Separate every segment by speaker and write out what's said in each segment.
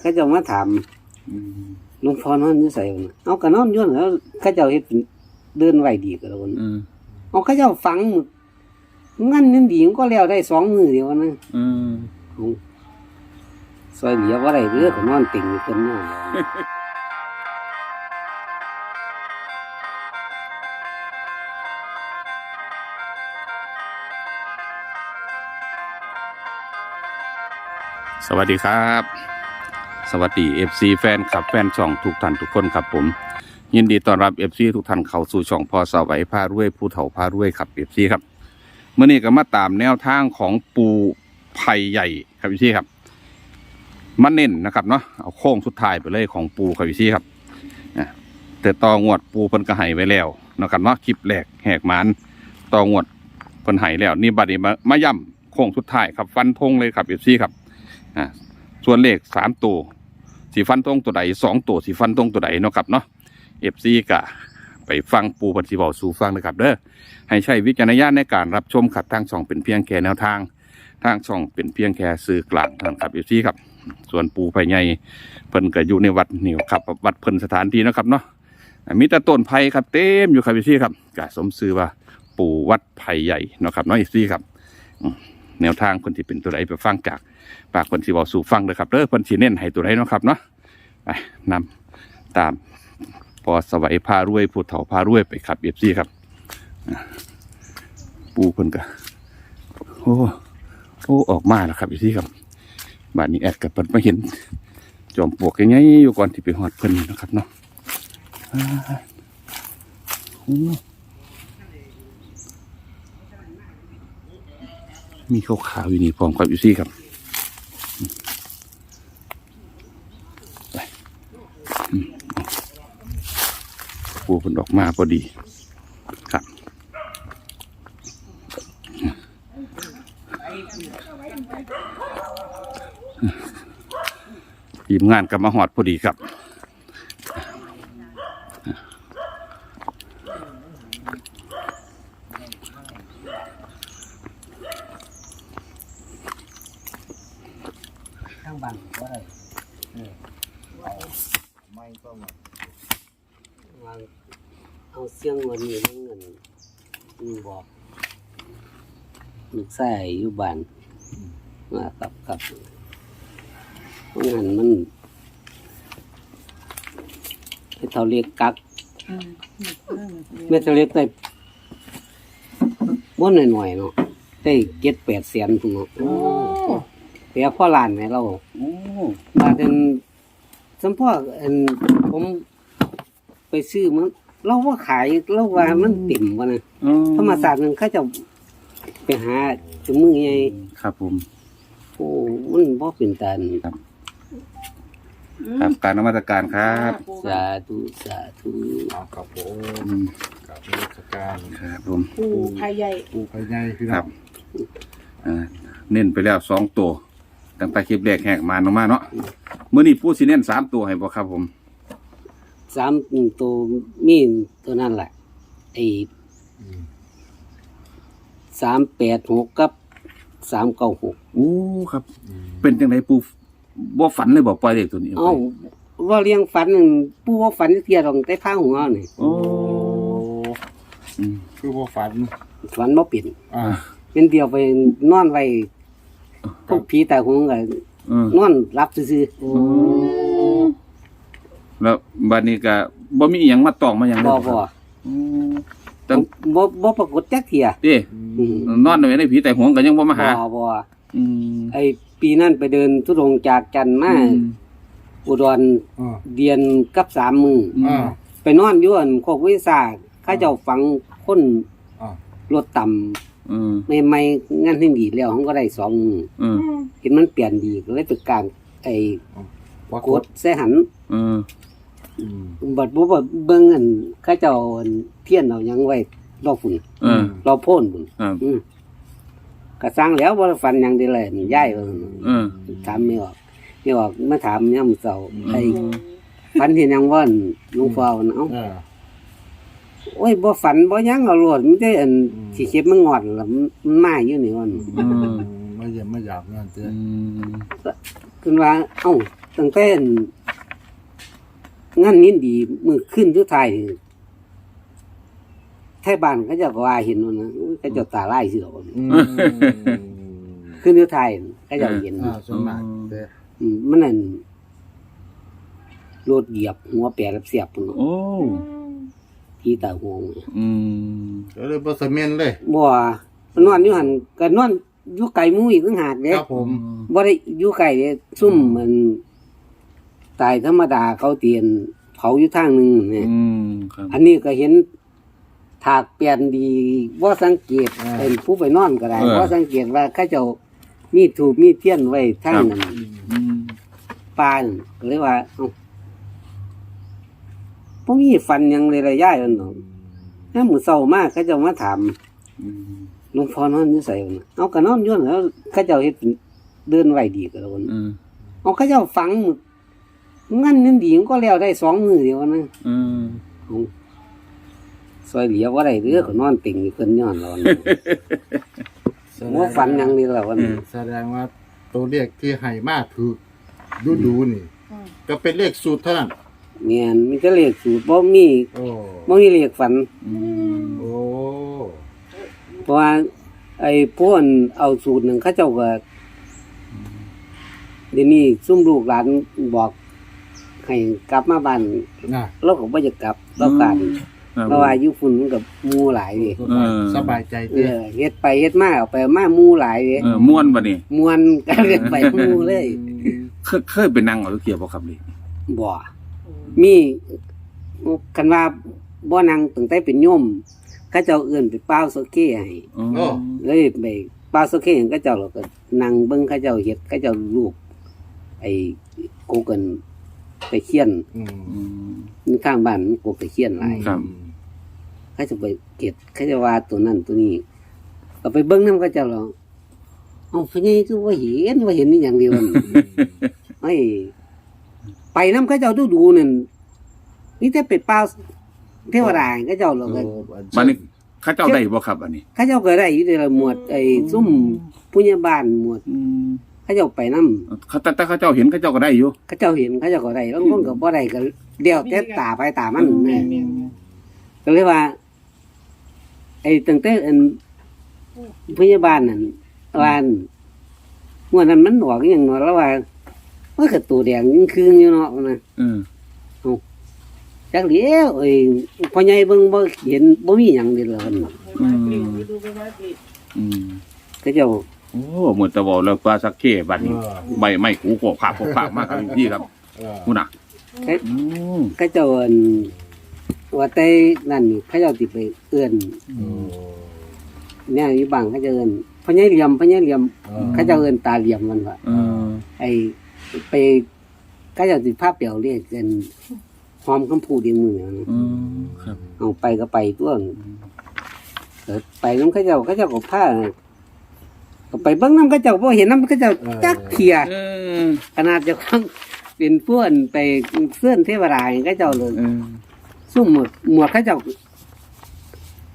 Speaker 1: เขาเจ้ามาถาม
Speaker 2: อืม
Speaker 1: หลวงพ่อนอนอยู่ไสวะเอาก็นอนอยู่นั่นแล้วเขาเจ้าเฮ็ดเป็นเดินไหวดีก็แล้วกัน
Speaker 2: อืม
Speaker 1: เอาเขาเจ้าฝังหมึกงั้นนั่นดีมันก็แล้วได้สองมือเดียวนะ
Speaker 2: อืม
Speaker 1: เอาซอยเหลียว่าไรเด้อก็นอนติ่งอยู่เต็มนอน
Speaker 2: สวัสดีครับ สวัสดี FC แฟนคลับแฟนช่องทุกท่านทุกคนครับผม ยินดีต้อนรับ FC ทุกท่านเข้าสู่ช่องพอสวัยพารวยผู้เฒ่าพารวยครับ FC ครับเมื่อนี้ก็มาตามแนวทางของปูไผ่ใหญ่ครับ FC ครับมาเน้นนะครับเนาะเอาโค้งสุดท้ายไปเลยของปูครับ FC ครับอะแต่ต่องวดปูเพิ่นก็ให้ไว้แล้วนะครับเนาะคลิปแรกแหกมานต่องวดเพิ่นให้แล้ว นี่บัดนี้มามาย่ำโค้งสุดท้ายครับฟันธงเลยครับ FC ครับอ่าส่วนเลขสามตัว สีฟันตรงตัวใดสองตัวสีฟันตรงตัวใดเนาะครับเนาะเอฟซีกะไปฟังปูปันสีบอกสู่ฟังนะครับเด้อให้ใช้วิจารณญาณในการรับชมขับทางช่องเป็นเพียงแค่แนวทาง ทางช่องเป็นเพียงแค่สื่อกลางทางครับเอฟซีครับ ส่วนปูภายในเพิ่นก็อยู่ในวัดนี่ครับวัดเพิ่นสถานที่นะครับเนาะมีแต่ต้นไผ่ครับเต็มอยู่ครับเอฟซีครับกะสมชื่อว่าปูวัดไผ่ใหญ่เนาะครับเนาะเอฟซีครับแนวทางคนที่เป็นตัวใดไปฟังจาก ปากคนสิบอกสู่ฟังเลยครับเด้อเพิ่นสิเน้นให้ตัวใดเนาะครับเนาะไปนำตามพอสวัยพารวยผู้เฒ่าพารวยไปครับเอฟซีครับ ปูเพิ่นก็โอ้โอ้ออกมาแล้วครับเอฟซีครับบ้านนี้แอดกับเพิ่นมาเห็น จอมปลวกยังไงอยู่ก่อนที่ไปหอดเพิ่นนะครับเนาะอ่าโอ้มีขาวๆอยู่นี่พร้อมกับอยู่ซี่ครับ ปูผลออกมาพอดีครับทีมงานกับมาหอดพอดีครับ
Speaker 1: ข้างบ้านว่าไร
Speaker 3: ไม่ก็หมด
Speaker 1: วางเอาเสียงวันนี้มันเงินนี่บอกลูกชายอยู่บ้านมากับกับเพราะงั้นมันให้เท่าเรียกกักเมื่อเท่าเรียกได้บ่หน่อยๆเนาะได้เจ็ดแปดแสนพุ่นเนาะเปียพ่อหลานให้เรา
Speaker 2: โอ้
Speaker 1: มาเป็น สัมพ่ออันผมไปซื้อมันเราว่าขายเราว่ามันเต็มวะนะธรรมศาสตร์นึงเขาจะไปหาจมือไง
Speaker 2: ครับผม
Speaker 1: โอ้มันบ่เป็นตาอัน
Speaker 2: ครับการนมัตการครับ
Speaker 1: สาธุสาธุ
Speaker 3: เอากับผม
Speaker 2: อืม
Speaker 3: กับเทศกาล
Speaker 2: ครับผม
Speaker 4: ปูพายใหญ่
Speaker 3: ปูไปไงพี่
Speaker 2: ค
Speaker 3: น้
Speaker 2: รั
Speaker 3: อบ ง
Speaker 2: อ่าเน้นไปแล้วสองตัว ตั้งแต่คลิปแรกแหกมาออกมาเนาะเมื่อนี้ปูสิเน้นสามตัวให้บ่ครับผม
Speaker 1: สามตัวมีตัวนั่นแหละไอ้สามแปดหกกับสามเก้าหก
Speaker 2: โอ้ครับ เป็นจังไดปูบ่ฝันเลยบอกปล่อยเด็กตัวนี้ออก
Speaker 1: เอ้า
Speaker 2: ไป
Speaker 1: ว่าเลี้ยงฝันนั่นปู่ว่าฝันเทียตรงใต้ผ้าหัวนี่
Speaker 2: โอ้อืม
Speaker 3: คือว่าฝัน
Speaker 1: ฝันบ่เปลี่ยน
Speaker 3: อ่า
Speaker 1: เป็นเดียวไปนอนไว้ พวกผีแต่หงก็
Speaker 2: เออน
Speaker 1: อนรับซื่อ
Speaker 2: แล้วบัดนี้ก็บ่มีอีหยังมาตองมาหยัง
Speaker 1: ๆ
Speaker 2: เลย
Speaker 1: บ่
Speaker 2: ค
Speaker 1: บ่
Speaker 2: รับอืมตั้ง
Speaker 1: บ่บ่ปรากฏจักเที่ย
Speaker 2: เด้
Speaker 1: อืม
Speaker 2: นอนในผีแต่หวงก็ยังบ่มาหา
Speaker 1: บ่บ่
Speaker 2: อืม
Speaker 1: ไอ้ปีนั้นไปเดินทุดงค์จากจันทน์มาอุดร
Speaker 3: อ่า
Speaker 1: เดียนกับสามมือ
Speaker 2: อืม
Speaker 3: อ่า
Speaker 1: ไปนอนอยู่อันโคกวิสาข้าเจ้าฝังคน
Speaker 3: อ่าร
Speaker 1: ถต่ำ
Speaker 2: อืม
Speaker 1: ใหม่ๆงานที่ดีแล้วเขาก็ได้สองมือ
Speaker 2: อืม
Speaker 1: เห็นมันเปลี่ยนดีก็เลยไปกลางไอ้
Speaker 3: ปราก
Speaker 1: ก
Speaker 3: ฏ
Speaker 1: ดใส่หัน
Speaker 2: อืม
Speaker 3: อืม
Speaker 1: บัดบ่บ่เบิ่งอันข้าเจ้าอันเทียนเอาหยังไว้รอฝุ่น
Speaker 2: เออ
Speaker 1: เราโพ่นบุญ
Speaker 2: ครับ
Speaker 1: อืมก็สร้างแล้วบ่ได้ฟันหยังได้เลยนี่ย้ายเออ
Speaker 2: เออ
Speaker 1: ถามไม่ออกไม่ออกมาถามยามเช้าไอ้
Speaker 2: อืม
Speaker 1: ฟันเห็นหยังว่านหลวงพ่อว่าเอ้า
Speaker 3: อ่า
Speaker 1: โอ้ยบ่ฝันบ่หยังเอาโลดมันได้อัน
Speaker 3: อืม
Speaker 1: สิเข็บมันงอดแล้วมันมาอยู่นี่ว่า
Speaker 2: อืม
Speaker 3: ไม่เยี่ยมไม่หยาบนั่นเจ้
Speaker 2: อืม
Speaker 1: เพิ่นว่า เอ้าตั้งแต่งานนี้ดีมือขึ้นทุกทายนี่ไทยบ้านเขาเจะก็ว่าเห็นว่านะอุ๊ยเขาเจะตาไล่สิหรอก
Speaker 3: อืม
Speaker 1: ขึ้นทุกทายเขาเจะเห็น
Speaker 3: อ่าส่วนมากแต่
Speaker 1: อืมมันนั่นรถเหยียบหัวแปรรับเสียบพุ่น
Speaker 2: โอ้
Speaker 1: พี่ตาหวง
Speaker 2: อืม
Speaker 3: ก็เลยบ่เสมียนเลย
Speaker 1: บ่นอนอยู่หันก็นอนอยู่ไกลหมู่อีกต่างหากเด้
Speaker 3: ครับผม
Speaker 1: บ่ได้อยู่ไกลเด้ซุ่มมัน ตายธรรมดาเขาเตียนเผาอยู่ทางหนึงเนี่ย
Speaker 2: อืมครับ
Speaker 1: อันนี้ก็เห็นถากเปลี่ยนดีว่าสังเกตเป็นผู้ไปนอนก็ได้ว่าสังเกตว่าเข้าเจ้ามีถูกมีเทียนไว้ทั้งนั้น
Speaker 2: อืม
Speaker 1: ปานก็เลยว่าเอ้า พวกนี้ฟันหยังเลยระยะอันเนาะถ้าหมูเศร้ามากเขาเจ้ามาถาม
Speaker 2: อืม
Speaker 1: หลวงพ่อนอนอยู่ใส่วะนะเอาก็นอนอยู่นั่นแล้วเข้าเจ้าเฮ็ดเดินไหวดีก็แล้วนะ
Speaker 2: อืม
Speaker 1: เอาเข้าเจ้าฝังหมึกงั้นนั่นดีมันก็แล้วได้สองมือเดียวนะ
Speaker 2: อืม
Speaker 1: เอาซอยเหลียวว่าได้เรือก็นอนติ่งอยู่เพิ่นย้อนเรานะว่าฝันหยังนี่แหละวันนี้
Speaker 3: แสดงว่าตัวเลขที่ให้มาถูกดูดูๆนี่ ก็เป็นเลขสูตรเท่านั้น
Speaker 1: เมียนมันก็เลขสูตรบ่มี
Speaker 3: โอ้
Speaker 1: บ่มีเลขฝัน
Speaker 2: อืม
Speaker 3: โอ้
Speaker 1: เพราะว่าไอ้พวกอันเอาสูตรหนึ่งเขาเจ้าก็เดี๋ยวนี้ซุ่มลูกหลานบอกให้กลับมาบ้าน
Speaker 3: น่ะ
Speaker 1: เราก็บ่จะกลับเราการ
Speaker 2: ครับ
Speaker 1: เพราะว่าอยู่ฝุ่นมันกับหมู่หลายเดิ
Speaker 3: สบายใจ
Speaker 1: เอ
Speaker 3: เด้
Speaker 1: อเฮ็ดไปเฮ็ดมาเอาไปเอามาหมู่หลายเด้
Speaker 2: เออม่วนบ่นี่
Speaker 1: มวนกันเฮ็ดไปหมู่เลย
Speaker 2: เคยเคยไปนั่งเอาลูกเกียบบ่ครับนี่
Speaker 1: บ่ มีคันว่าบ่นั่งตั้งแต่เป็นโยมเขาเจ้าเอื้อนไปเป้าโซเก้ให้
Speaker 2: อ๋อ
Speaker 1: เลยไปเป้าโซเก้ให้เขาเจ้าแล้วก็นั่งเบิ่งเขาเจ้าเฮ็ดเขาเจ้าลูก ไอ้กูเกินไปเขียน
Speaker 3: อืม
Speaker 2: อืม
Speaker 1: นี่ข้างบ้านมันกูไปเขียนหลาย
Speaker 2: ครับ
Speaker 1: เขาจะไปเก็บเขาจะว่าตัวนั้นตัวนี้ก็ไปเบิ่งนำเขาเจ้าแล้วเอ้าพะนี่คือว่าเห็นว่าเห็นนี่อย่างเดียวนั่นไอ้ ไปน้ำเข้าเจ้าดูดูๆนั่นนี่แต่เป็ดเปล่าเทวดาเข้าเจ้าหรอก
Speaker 3: โอ้
Speaker 2: บัดนี้เข้าเจ้าได้บ่ครับอันนี้
Speaker 1: เข้าเจ้าก็ได้อยู่ในละหมวดไอ้ซุ่มผู้ใหญ่บ้านหมวด
Speaker 2: อืม
Speaker 1: เข้าเจ้าไปน้
Speaker 2: เขาแต่แต่เขาเจ้าเห็นเขาเจ้าก็ได้อยู่ำ
Speaker 1: เข้าเจ้าเห็นเข้าเจ้าก็ได้บางคนก็บ่ได้ก็เดียวแต่ตาไปตามันแม่ก็เลยว่า ไอ้ตั้งแต่อันผู้ใหญ่บ้านนั่นว่าอันงวดนั้นมันออกอหย่างเนาะแล้วว่า มันก็ตัวแดงยิ่งคืนอยู่เนาะนะ
Speaker 2: เออ
Speaker 1: จักเดียวเอ้ยพ่อใหญ่เบิ่งบ่เห็นบ่มีหยังเด้ล่ะเพิ่น
Speaker 2: อืมอืม
Speaker 1: ก็เจ้า
Speaker 2: โอ้เหมือนตะบอกแล้วปลาสักเข้บัด
Speaker 3: เอ
Speaker 2: นี้
Speaker 3: อ
Speaker 2: ใบไม้กูโขกขากโขกขากมากครับพี่ครับ
Speaker 3: เออ
Speaker 2: คุณน่ะ
Speaker 1: เอ๊ะ
Speaker 2: อืม
Speaker 1: ก็เจ้าอั่นว่าแต่นั่นนี่เขาเจ้าสิไปเอื้อน
Speaker 3: โอ้
Speaker 1: เนี่ยอยู่บางเขาเจ้าเอื้อนพ่อใหญ่เหลี่ยมพ่อใหญ่เหลี่ยม
Speaker 3: เออ
Speaker 1: เขาเจ้าเอื้อนตาเหลี่ยมมันว่า
Speaker 2: เออ
Speaker 1: ไอ้ ไปเขาเจ้าสิพาเปียวเรียกกันหอมคำพูดอีกมือหนึ่งนะ
Speaker 2: อืมครับ
Speaker 1: เอาไปก็ไปตัวเออไปน้ำเขาเจ้าเขาเจ้าก็พาก็ไปเบิ่งน้ำเขาเจ้าบ่เห็นน้ำเขาเจ้าจักเทีย
Speaker 2: เออ
Speaker 1: ขนาดเจะข้างเป็นเพื่อนไปเพื่อนเทวดาก็เจ้าเลย
Speaker 2: เออ
Speaker 1: ซุ่มหมวดหมวดเขาเจ้า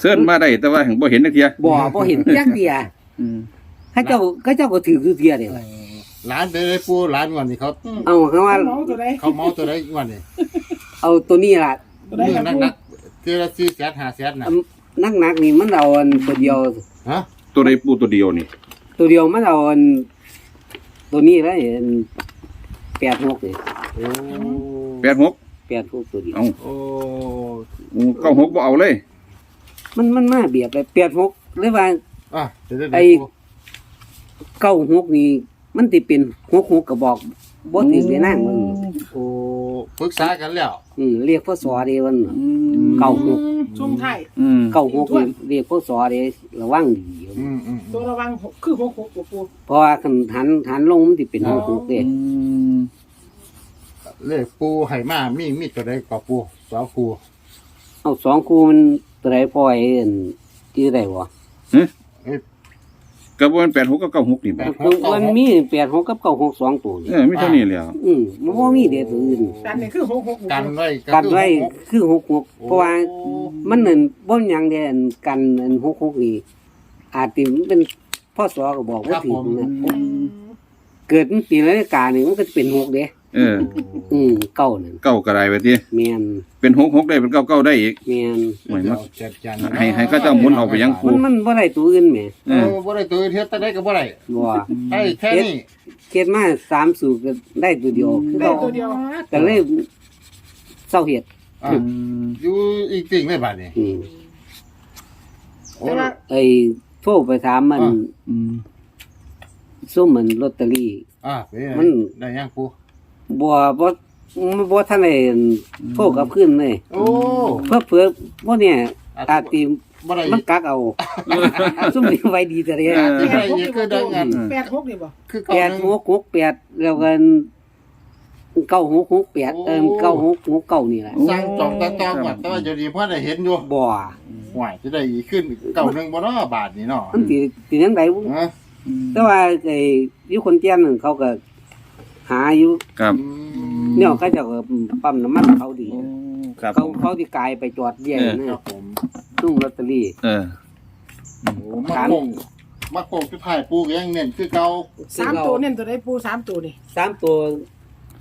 Speaker 2: เสื้อนมาได้แต่ว่าเห็นบ่เห็นนักเทีย
Speaker 1: บ่บ่เห็นจักเดีย
Speaker 2: อืม
Speaker 1: เขาเจ้าเขาเจ้าก็ถือคือเทียเดียว
Speaker 3: ร้านไปเลยปูร้านวันนี้เขา
Speaker 1: เอาคำว่า
Speaker 4: เมาตัวใด
Speaker 3: เขาเมาตัวไหนวันนี้
Speaker 1: เอาตัวนี้ล่ะ
Speaker 4: ตัวใด
Speaker 3: มือ
Speaker 4: ครับ
Speaker 3: นัก
Speaker 4: ผู้
Speaker 3: นักๆเจอละสี่แสนห้าแสนน่ะ
Speaker 1: นักนักๆนี่มันเอาอันตัวเดียว
Speaker 3: ฮะ
Speaker 2: ตัวใดปูตัวเดียวนี่
Speaker 1: ตัวเดียวมันเอาอันตัวนี้แล้วอันแปดหกนี่
Speaker 3: โอ้
Speaker 2: แปดหก
Speaker 1: แปดหกตัวเดียว
Speaker 2: เอา
Speaker 3: โอ้
Speaker 2: เก้าหกบ่เอาเลย
Speaker 1: มันมันมาเบียบเลยแปดหกหรือว่า
Speaker 3: อะเดี๋ยวได้
Speaker 1: ไอ้
Speaker 3: ไอ้ปู
Speaker 1: เก้าหกนี่ มันติเป็นหกหกกระบอกบ่ติดเลยนั่งมึง
Speaker 3: โอ้ปรึกษากันแล้ว
Speaker 1: อืมเรียกพ่อสอเดีมัน
Speaker 2: อืม
Speaker 1: เก้าหก
Speaker 4: ช่วงไทาย
Speaker 2: อืม
Speaker 1: เก้าหกนี่เรียกพ่อสอเดีระวังดี
Speaker 3: อืมอืม
Speaker 4: ตัวระวังหกคือหกหกตัวปู
Speaker 1: เพราะว่าคันหันหันลงมันติเป็นหกหกเด้
Speaker 2: อืม
Speaker 3: เลขปูให้มามีมีตัวใดกับปูสองปู
Speaker 1: เอาสองคู่มันตัวใดพอไอ้อันที่ได้บ่
Speaker 2: กระบวนแปดหกกับเก้าหกนี่บ่
Speaker 1: คือมันมีแปดหกกับเก้าหกสองตัวนี่
Speaker 2: เออไม่เท่านี้แล้ว
Speaker 1: อืมมันบ่มีเด็ดตัวอื่น
Speaker 4: แต่นี่คือหกหก
Speaker 3: กันไว้
Speaker 1: กันไว้คือหกหก
Speaker 3: โอ้
Speaker 1: เพราะว่ามันนั่นบ่หยังเด้อันกันอันหกหกนี่อาจสิมันเป็นพ่อสอก็บอกว่าถึงนะเกิดมันปีนาฬิกานี่มันก็จะเป็นหกเด้
Speaker 2: เออ
Speaker 1: อืมเก้านั่น
Speaker 2: เก้าก็ได้ไปที่
Speaker 1: แม่น
Speaker 2: เป็นหกหกได้เป็นเก้าเก้าได้อีก
Speaker 1: แม่น
Speaker 2: หวยมัก
Speaker 3: เจ็ดจัน
Speaker 2: ให้ให้เขาเจ้าหมุนเอาไปยังครู
Speaker 1: มันมันบ่ได้ตัวอื่นแหม
Speaker 2: เอ
Speaker 3: เอ
Speaker 2: อ
Speaker 3: อบ่ได้ตัวเฮ็ดแต่ได้ก็บ่ได้
Speaker 1: บ่
Speaker 3: ได้แค่นี้
Speaker 1: เฮ็ดมาสามสูตรก็ได้ตัวเดียวคือ
Speaker 4: ได้
Speaker 1: เรา
Speaker 4: ตัวเดียว
Speaker 1: ก็เลยเศร้าเฮ็ด
Speaker 3: อะอยู่อีกจริงเลยบาดนี้
Speaker 1: อืม
Speaker 3: โอ้
Speaker 4: แต่ว่า
Speaker 1: ไอ้โทรไปถามมัน
Speaker 3: อ่า
Speaker 2: อืม
Speaker 1: ซุ่มมันลอตเตอรี่
Speaker 3: อะเป็นไง
Speaker 1: มัน
Speaker 3: ได้ยังปู
Speaker 1: บ่บ่บ่ทันได้โทรกลับคืนเลย
Speaker 3: โอ้
Speaker 1: เพื่อเพื่อบ่เนี่ยอาติ
Speaker 3: บ่ได้
Speaker 1: มันกักเอาซุ่มนี่ไว้ดีแต่เด้
Speaker 3: เออ
Speaker 4: แปดหกนี่บ่แปดหกนี่บ่
Speaker 3: คือ
Speaker 1: แป
Speaker 3: เก่า
Speaker 1: ด
Speaker 3: หนึง
Speaker 1: หกหกแปดแล้วกันเก้าหกหกแปดเอิ่ม
Speaker 3: โอ้
Speaker 1: เก้าหกหกเก้านี่แหละ
Speaker 3: สร้างจองตาตองก่อนแต่ว่าเดี๋ยวนี้พอได้เห็นอยู่
Speaker 1: บ่
Speaker 3: หวยจะได้อีกขึ้นเก่าหนึงบ่เนาะบาทนี้เนาะ
Speaker 1: มันสิสิจังไดบ่
Speaker 3: ฮะ
Speaker 1: แต่ว่าไอ้อยู่คนเตี้ยนนั่นเขาก็ หาอยู่
Speaker 2: ครับ
Speaker 3: อืม
Speaker 1: เนี่ยเขาเจะก็ปั๊มน้ำมันเขาดี
Speaker 2: ครับ
Speaker 1: เขาเขาที่กายไปจอดเยี่ย
Speaker 3: ค
Speaker 1: นะ
Speaker 3: รับผม
Speaker 1: ตุ้งลอตเตอรี่
Speaker 2: เออ
Speaker 3: โอ้มาโคงมาโคงคือถ่ายปูก็ยังเน้นคือเก่า
Speaker 4: สามตัวเน้นตัวใดปูสามตัวนี่
Speaker 1: สามตัว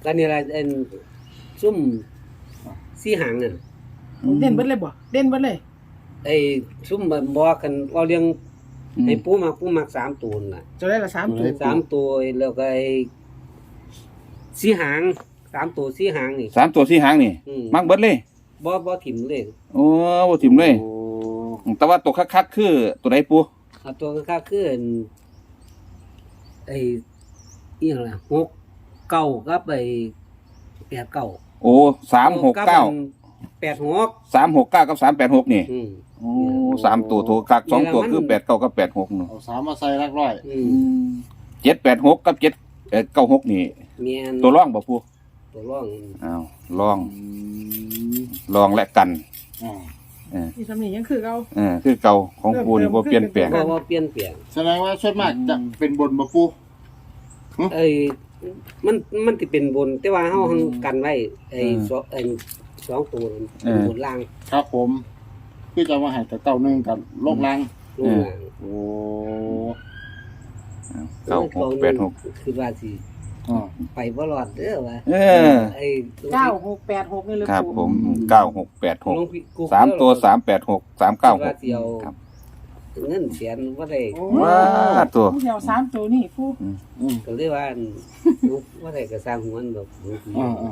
Speaker 1: กันนี่ละเอ็นซุ่มสี่หางนั่น
Speaker 4: เด่นเบิดเลยบ่เด่นเบิดเลย
Speaker 1: ไอ้ซุ่มมันบอกกันว่าเรื่อง
Speaker 2: อืม
Speaker 1: ไอ้ปูมักปูมักสามตัวน่ะ
Speaker 4: จะได้ละสามตัว
Speaker 1: สามตัวแล้วก็ไอ้ สี่หางสามตัวสี่หางนี่
Speaker 2: สามตัวสี่หางนี่
Speaker 1: อืม
Speaker 2: มักเบิดเลย
Speaker 1: บ่บ่ถิ่มเลย
Speaker 2: โอ้บ่ถิ่มเลย
Speaker 3: โอ้
Speaker 2: แต่ว่าตัวคักๆคือตัวใดปู
Speaker 1: เอาตัวก็คืออันไอ้อีหยังล่ะหกเก้ากับไอ้แปดเก้า
Speaker 2: โอ้สามหกเก้า
Speaker 1: แปดหก
Speaker 2: สามหกเก้ากับสามแปดหกนี่
Speaker 1: อืม
Speaker 2: โอ้สามตัวตัวคักสองตัวคือแปดเก้ากับแปดหกเนาะ
Speaker 3: เอาสามมาใส่รักร้อย
Speaker 1: อืม
Speaker 2: เจ็ดแปดหกกับเจ็ดเอ่อเก้าหกนี่
Speaker 1: เมียน
Speaker 2: ตัวร่องบ่ปู
Speaker 1: ตัวร่อง
Speaker 2: อ้าวลอง
Speaker 3: อืม
Speaker 2: ลองและกัน
Speaker 3: อ่า
Speaker 2: เออ
Speaker 4: นี่ทำนี่ยังคือเก่า
Speaker 2: เออคือเก่าของปูนี่บ่เปลี่ยนแปลง
Speaker 1: บ่บ่เปลี่ยนเปลี่ยน
Speaker 3: แสดงว่าส่วนมากจะเป็นบนบ่ปู
Speaker 1: เอ้ยมันมันสิเป็นบน แต่ว่าเฮาหังกันไว้ไอ้
Speaker 2: อืม
Speaker 1: สองไอ้สองตัวนั้น
Speaker 2: เออ
Speaker 1: บนล่าง
Speaker 3: ครับผมคือจะมาให้แต่เก่าหนึงกับโลกลัง
Speaker 1: ลงล่าง
Speaker 3: โอ้
Speaker 2: เก้าหกแปดหก
Speaker 1: คือว่าสิ
Speaker 3: อ่า
Speaker 1: ไปบ่รอดเด้อว่า
Speaker 2: เออ
Speaker 1: ไอ้
Speaker 4: เก้าหกแปดหกนี่เลย
Speaker 2: ครับ
Speaker 4: ปู
Speaker 2: ผมเก้าหกแปดหก
Speaker 1: ลงพี่กู
Speaker 2: สามตัวสามแปดหกสามเก้าห
Speaker 1: ว่ากสิเอา
Speaker 2: ครับ
Speaker 1: เงินแสนบ่ได้
Speaker 3: โอ้
Speaker 2: ว้าตัว
Speaker 4: ปูเดียวสามตัวนี่ปู
Speaker 3: อืม
Speaker 1: ก็เลยว่าอันบ่ได้ก็สร้างหัวมันดอก
Speaker 3: อ่าอ่า